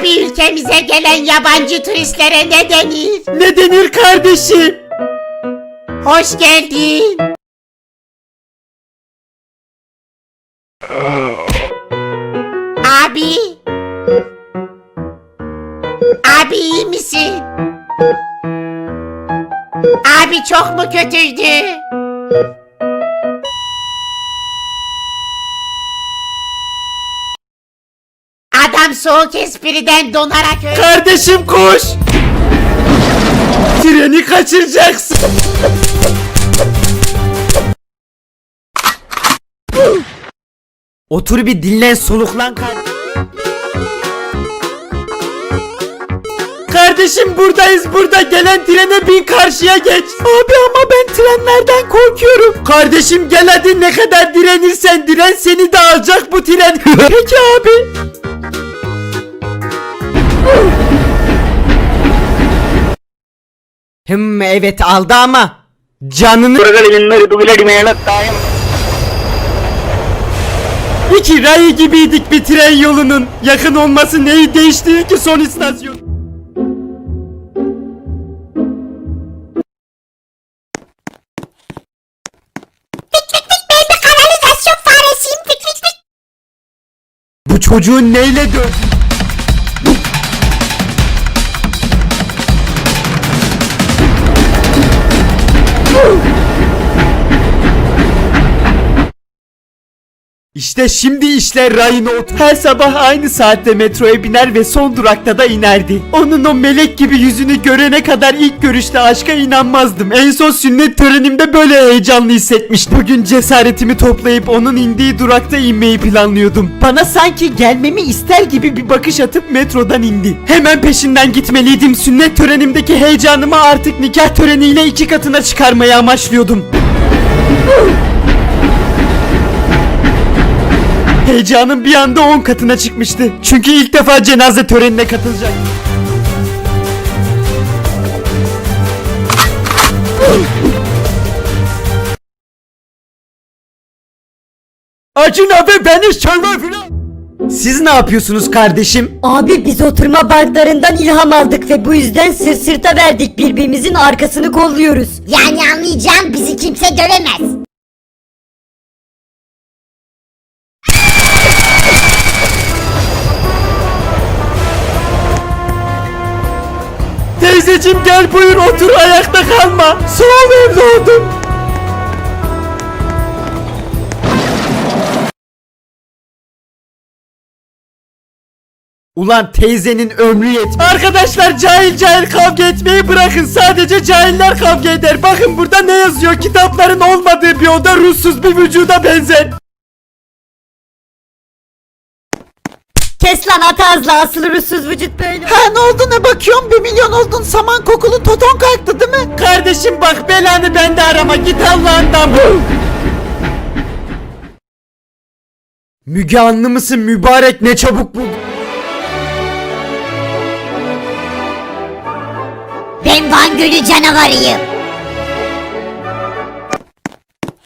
Abi ülkemize gelen yabancı turistlere ne denir? Ne denir kardeşim? Hoş geldin. Abi. Abi iyi misin? Abi çok mu kötüydü? Adam soğuk espriden donarak öldü. Kardeşim koş. Treni kaçıracaksın. Otur bir dinlen soluklan kardeşim. Kardeşim buradayız burada gelen trene bin karşıya geç. Abi ama ben trenlerden korkuyorum. Kardeşim gel hadi ne kadar direnirsen diren seni de alacak bu tren. Peki abi. Hım evet aldı ama canını İki rayı gibiydik bir tren yolunun. Yakın olması neyi değiştirir ki son istasyon? Bu çocuğun neyle dövdün? İşte şimdi işler rayına otur. Her sabah aynı saatte metroya biner ve son durakta da inerdi. Onun o melek gibi yüzünü görene kadar ilk görüşte aşka inanmazdım. En son sünnet törenimde böyle heyecanlı hissetmiştim. Bugün cesaretimi toplayıp onun indiği durakta inmeyi planlıyordum. Bana sanki gelmemi ister gibi bir bakış atıp metrodan indi. Hemen peşinden gitmeliydim. Sünnet törenimdeki heyecanımı artık nikah töreniyle iki katına çıkarmayı amaçlıyordum. Heyecanım bir anda 10 katına çıkmıştı. Çünkü ilk defa cenaze törenine katılacak. Acun abi beni çalma filan. Siz ne yapıyorsunuz kardeşim? Abi biz oturma banklarından ilham aldık ve bu yüzden sırt sırta verdik birbirimizin arkasını kolluyoruz. Yani anlayacağım bizi kimse göremez. Teyzeciğim gel buyur otur ayakta kalma. Sağ ol evladım. Ulan teyzenin ömrü yetmiyor. Arkadaşlar cahil cahil kavga etmeyi bırakın. Sadece cahiller kavga eder. Bakın burada ne yazıyor? Kitapların olmadığı bir oda ruhsuz bir vücuda benzer. Kes lan at ağızla asıl ruhsuz vücut böyle. Ha ne oldu ne bakıyorum bir milyon oldun saman kokulu toton kalktı değil mi? Kardeşim bak belanı bende arama git Allah'ından bul. Müge Anlı mısın mübarek ne çabuk buldun. Ben Van Gölü canavarıyım.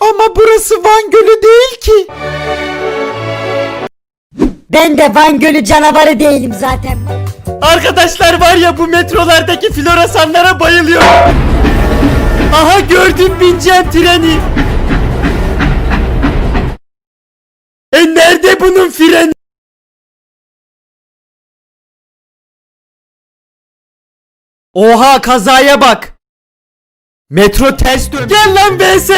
Ama burası Van Gölü değil ki. Ben de Van Gölü canavarı değilim zaten. Arkadaşlar var ya bu metrolardaki floresanlara bayılıyorum. Aha gördüm bineceğim treni. E nerede bunun freni? Oha kazaya bak. Metro ters dön. Gel lan VS.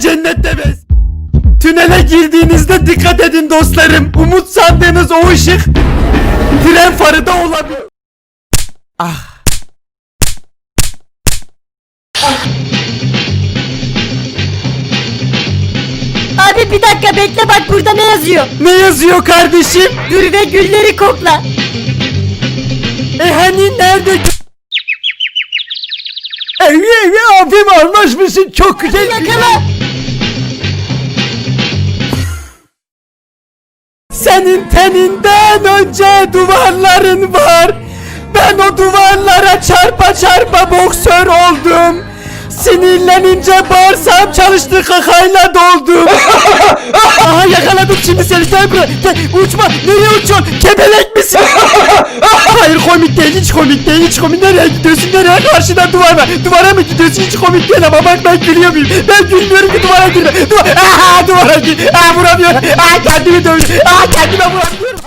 Gel lan cennette bez. Tünele girdiğinizde dikkat edin dostlarım. Umut sandığınız o ışık tren farı da olabilir. Ah. Abi bir dakika bekle bak burada ne yazıyor. Ne yazıyor kardeşim? Dur ve gülleri kokla. E hani nerede? Evi evi abim anlaşmışsın çok güzel. Yakala. Senin teninden önce duvarların var. Ben o duvarlara çarpa çarpa boksör oldum. Sinirlenince bağırsağım çalıştı kakayla doldu. Aha yakaladım şimdi seni buraya. Gel, uçma nereye uçuyorsun? Kebelek misin? Hayır komik değil hiç komik değil hiç komik. Nereye gidiyorsun nereye? Karşıda duvar var. Duvara mı gidiyorsun? Hiç komik değil ama bak ben gülüyor muyum? Ben gülmüyorum ki duvara girme. Duvar, Aha, duvara gir. Aa, vuramıyorum. Aa, kendimi dövdüm. Aa, kendime vuramıyorum.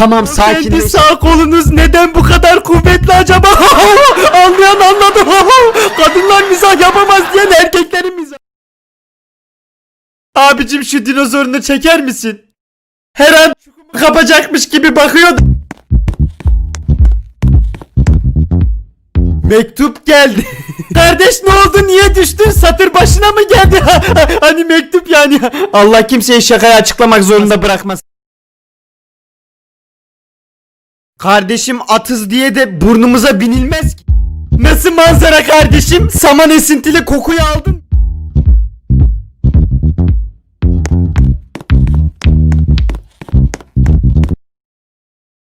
Tamam sakin. sağ kolunuz neden bu kadar kuvvetli acaba? Anlayan anladı. Kadınlar mizah yapamaz diyen erkeklerin mizah. Abicim şu dinozorunu çeker misin? Her an kapacakmış gibi bakıyordu. Mektup geldi. Kardeş ne oldu niye düştün satır başına mı geldi? hani mektup yani. Allah kimseyi şakaya açıklamak zorunda bırakmaz. Kardeşim atız diye de burnumuza binilmez ki. Nasıl manzara kardeşim? Saman esintili kokuyu aldın.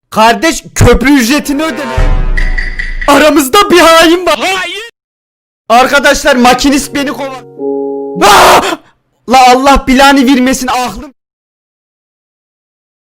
Kardeş köprü ücretini öde. Aramızda bir hain var. Hayır. Arkadaşlar makinist beni kovar. Ah! La Allah bilanı vermesin aklım.